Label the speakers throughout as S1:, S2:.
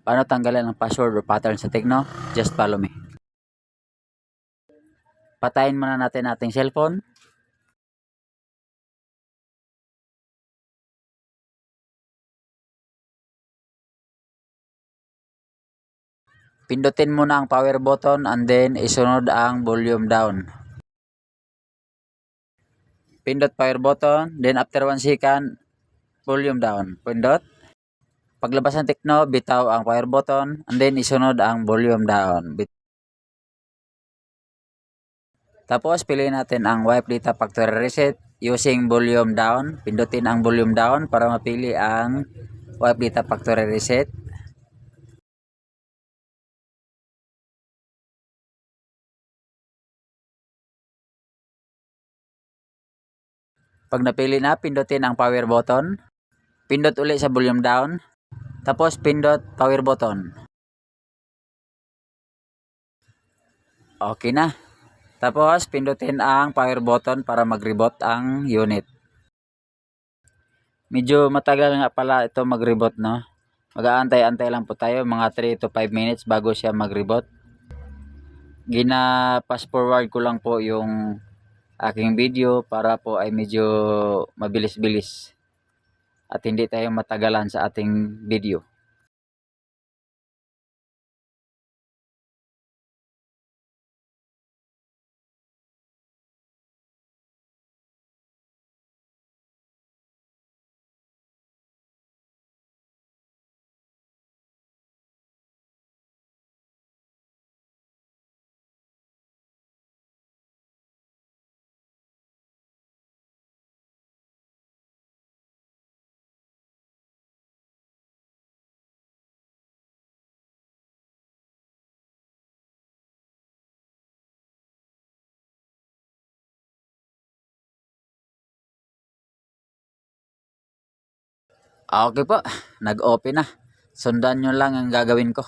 S1: Paano tanggalan ang password or pattern sa Tecno? Just follow me. Patayin muna natin ating cellphone. Pindutin muna ang power button and then isunod ang volume down. Pindot power button, then after 1 second, volume down. Pindot. Paglabas ng Tecno, bitaw ang power button and then isunod ang volume down. Tapos piliin natin ang wipe data factory reset using volume down. Pindutin ang volume down para mapili ang wipe data factory reset. Pag napili na, pindutin ang power button. Pindot uli sa volume down. Tapos pindot power button. Okay na. Tapos pindutin ang power button para mag-reboot ang unit. Medyo matagal nga pala ito mag-reboot no. Mag-aantay-antay lang po tayo mga 3 to 5 minutes bago siya mag-reboot. Gina fast forward ko lang po yung aking video para po ay medyo mabilis-bilis at hindi tayo matagalan sa ating video. Okay po, nag-open na. Sundan nyo lang ang gagawin ko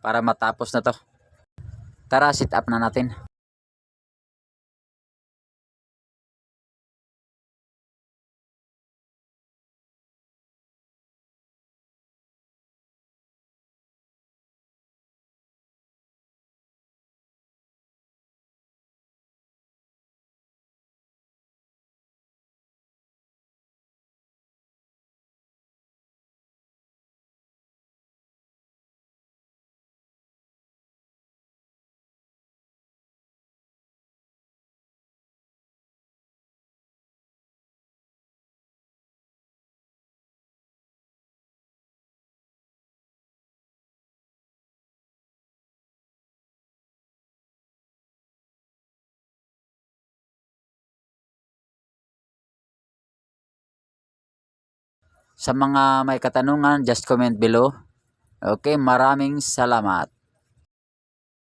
S1: para matapos na to. Tara, sit up na natin. Sa mga may katanungan, just comment below. Okay, maraming salamat.